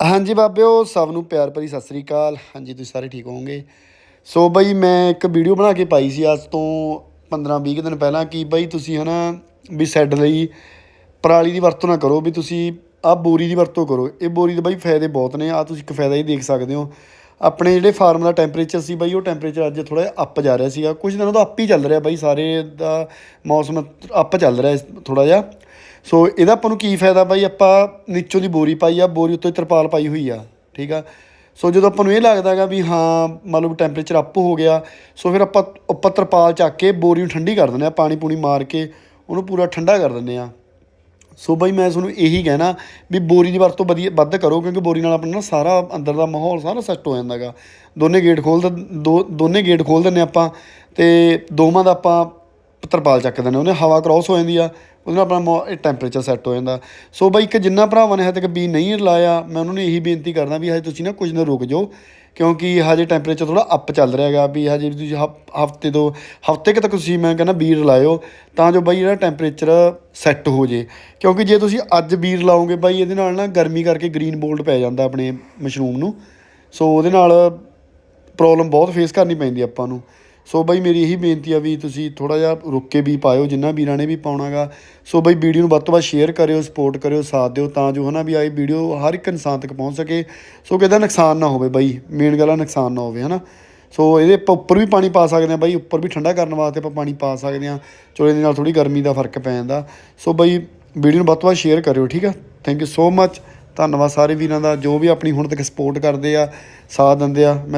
ਹਾਂਜੀ ਬਾਬਿਓ, ਸਭ ਨੂੰ ਪਿਆਰ ਭਰੀ ਸਤਿ ਸ੍ਰੀ ਅਕਾਲ। ਹਾਂਜੀ, ਤੁਸੀਂ ਸਾਰੇ ਠੀਕ ਹੋਵੋਗੇ? ਸੋ ਬਈ, ਮੈਂ ਇੱਕ ਵੀਡੀਓ ਬਣਾ ਕੇ ਪਾਈ ਸੀ ਅੱਜ ਤੋਂ 15-20 ਕੁ ਦਿਨ ਪਹਿਲਾਂ ਕਿ ਬਈ ਤੁਸੀਂ ਹਨਾ ਵੀ ਸੈੱਡ ਲਈ ਪਰਾਲੀ ਦੀ ਵਰਤੋਂ ਨਾ ਕਰੋ, ਵੀ ਤੁਸੀਂ ਆਹ ਬੋਰੀ ਦੀ ਵਰਤੋਂ ਕਰੋ। ਇਹ ਬੋਰੀ ਦੇ ਬਈ ਫਾਇਦੇ ਬਹੁਤ ਨੇ ਆ ਤੁਸੀਂ ਇੱਕ ਫਾਇਦਾ ਹੀ ਦੇਖ ਸਕਦੇ ਹੋ। ਆਪਣੇ ਜਿਹੜੇ ਫਾਰਮ ਦਾ ਟੈਂਪਰੇਚਰ ਸੀ ਬਾਈ, ਉਹ ਟੈਂਪਰੇਚਰ ਅੱਜ ਥੋੜਾ ਜਿਹਾ ਅੱਪ ਜਾ ਰਿਹਾ ਸੀਗਾ। ਕੁਝ ਦਿਨਾਂ ਤੋਂ ਅੱਪ ਹੀ ਚੱਲ ਰਿਹਾ ਬਾਈ, ਸਾਰੇ ਦਾ ਮੌਸਮ ਅੱਪ ਚੱਲ ਰਿਹਾ ਥੋੜਾ ਜਿਹਾ। ਸੋ ਇਹਦਾ ਆਪਾਂ ਨੂੰ ਕੀ ਫਾਇਦਾ ਬਾਈ? ਆਪਾਂ ਨੀਚੋਂ ਦੀ ਬੋਰੀ ਪਾਈ ਆ, ਬੋਰੀ ਉੱਤੇ ਤਰਪਾਲ ਪਾਈ ਹੋਈ ਆ, ਠੀਕ ਆ? ਸੋ ਜਦੋਂ ਆਪਾਂ ਨੂੰ ਇਹ ਲੱਗਦਾਗਾ ਵੀ ਹਾਂ, ਮੰਨ ਲਓ ਟੈਂਪਰੇਚਰ ਅਪ ਹੋ ਗਿਆ ਸੋ ਫਿਰ ਆਪਾਂ ਉੱਪਰ ਤਰਪਾਲ ਚੱਕ ਕੇ ਬੋਰੀ ਨੂੰ ਠੰਡੀ ਕਰ ਦਿੰਦੇ ਆ, ਪਾਣੀ ਪੂਣੀ ਮਾਰ ਕੇ ਉਹਨੂੰ ਪੂਰਾ ਠੰਡਾ ਕਰ ਦਿੰਦੇ ਆ। ਸੋ ਬਾਈ ਮੈਂ ਤੁਹਾਨੂੰ ਇਹੀ ਕਹਿਣਾ ਵੀ ਬੋਰੀ ਦੀ ਵਰਤੋਂ ਵਧੀਆ, ਵੱਧ ਕਰੋ, ਕਿਉਂਕਿ ਬੋਰੀ ਨਾਲ ਆਪਣਾ ਨਾ ਸਾਰਾ ਅੰਦਰ ਦਾ ਮਾਹੌਲ ਸਾਰਾ ਸੈੱਟ ਹੋ ਜਾਂਦਾਗਾ। ਦੋਨੇ ਗੇਟ ਖੋਲ ਦ- ਦੋ, ਦੋਨੇ ਗੇਟ ਖੋਲ ਦਿੰਦੇ ਆਪਾਂ, ਤੇ ਦੋਵਾਂ ਦਾ ਆਪਾਂ ਤਰਪਾਲ ਚੱਕਦੇ ਨੇ ਉਹਨੇ ਹਵਾ ਕ੍ਰਾਸ ਹੋ ਜਾਂਦੀ ਆ, ਉਹਦੇ ਨਾਲ ਆਪਣਾ ਟੈਂਪਰੇਚਰ ਸੈੱਟ ਹੋ ਜਾਂਦਾ। ਸੋ ਬਾਈ ਇੱਕ ਜਿੰਨਾ ਭਰਾਵਾਂ ਨੇ ਹਜੇ ਤੱਕ ਬੀ ਨਹੀਂ ਲਾਇਆ, ਮੈਂ ਉਹਨਾਂ ਨੂੰ ਇਹੀ ਬੇਨਤੀ ਕਰਦਾ ਵੀ ਹਜੇ ਤੁਸੀਂ ਨਾ ਕੁਝ ਦਿਨ ਰੁਕ ਜਾਓ, ਕਿਉਂਕਿ ਹਜੇ ਟੈਂਪਰੇਚਰ ਥੋੜਾ ਅੱਪ ਚੱਲ ਰਿਹਾ ਹੈਗਾ ਵੀ ਹਜੇ ਤੁਸੀਂ ਹਫ਼ਤੇ ਤੋਂ, ਹਫ਼ਤੇ ਕੁ ਤੱਕ ਤੁਸੀਂ ਮੈਂ ਕਹਿੰਦਾ ਬੀਰ ਲਾਇਓ, ਤਾਂ ਜੋ ਬਾਈ ਜਿਹੜਾ ਟੈਂਪਰੇਚਰ ਸੈੱਟ ਹੋ ਜੇ। ਕਿਉਂਕਿ ਜੇ ਤੁਸੀਂ ਅੱਜ ਬੀਰ ਲਾਓਗੇ ਬਾਈ ਇਹਦੇ ਨਾਲ ਨਾ ਗਰਮੀ ਕਰਕੇ ਗ੍ਰੀਨ ਬੋਲਡ ਪੈ ਜਾਂਦਾ ਆਪਣੇ ਮਸ਼ਰੂਮ ਨੂੰ, ਸੋ ਉਹਦੇ ਨਾਲ ਪ੍ਰੋਬਲਮ ਬਹੁਤ ਫੇਸ ਕਰਨੀ ਪੈਂਦੀ ਆਪਾਂ ਨੂੰ। ਸੋ ਬਾਈ ਮੇਰੀ ਇਹੀ ਬੇਨਤੀ ਆ ਵੀ ਤੁਸੀਂ ਥੋੜਾ ਜਿਹਾ ਰੁੱਕ ਕੇ ਵੀ ਪਾਇਓ, ਜਿੰਨਾ ਵੀਰਾਂ ਨੇ ਵੀ ਪਾਉਣਾਗਾ। ਸੋ ਬਾਈ ਵੀਡੀਓ ਨੂੰ ਵੱਧ ਤੋਂ ਵੱਧ ਸ਼ੇਅਰ ਕਰਿਓ ਸਪੋਰਟ ਕਰਿਓ, ਸਾਥ ਦਿਓ ਤਾਂ ਜੋ ਹਨਾ ਵੀ ਆਈ ਵੀਡੀਓ ਹਰ ਇੱਕ ਇਨਸਾਨ ਤੱਕ ਪਹੁੰਚ ਸਕੇ। ਸੋ ਕਿਤੇ ਨੁਕਸਾਨ ਨਾ ਹੋਵੇ ਬਾਈ ਮੇਨ ਗੱਲ ਆ ਨੁਕਸਾਨ ਨਾ ਹੋਵੇ ਹਨਾ। ਸੋ ਇਹਦੇ ਆਪਾਂ ਉੱਪਰ ਵੀ ਪਾਣੀ ਪਾ ਸਕਦੇ ਆ ਬਾਈ, ਉੱਪਰ ਵੀ ਠੰਡਾ ਕਰਨ ਵਾਸਤੇ ਆਪਾਂ ਪਾਣੀ ਪਾ ਸਕਦੇ ਆ ਚਲੋ ਇਹਦੇ ਨਾਲ ਥੋੜੀ ਗਰਮੀ ਦਾ ਫ਼ਰਕ ਪੈ ਜਾਂਦਾ। ਸੋ ਬਾਈ ਵੀਡੀਓ ਨੂੰ ਵੱਧ ਤੋਂ ਵੱਧ ਸ਼ੇਅਰ ਕਰਿਓ, ਠੀਕ ਆ? ਥੈਂਕ ਯੂ ਸੋ ਮੱਚ ਧੰਨਵਾਦ ਸਾਰੇ ਵੀਰਾਂ ਦਾ, ਜੋ ਵੀ ਆਪਣੀ ਹੁਣ ਤੱਕ ਸਪੋਰਟ ਕਰਦੇ ਆ, ਸਾਥ ਦਿੰਦੇ ਆ। ਮੈਂ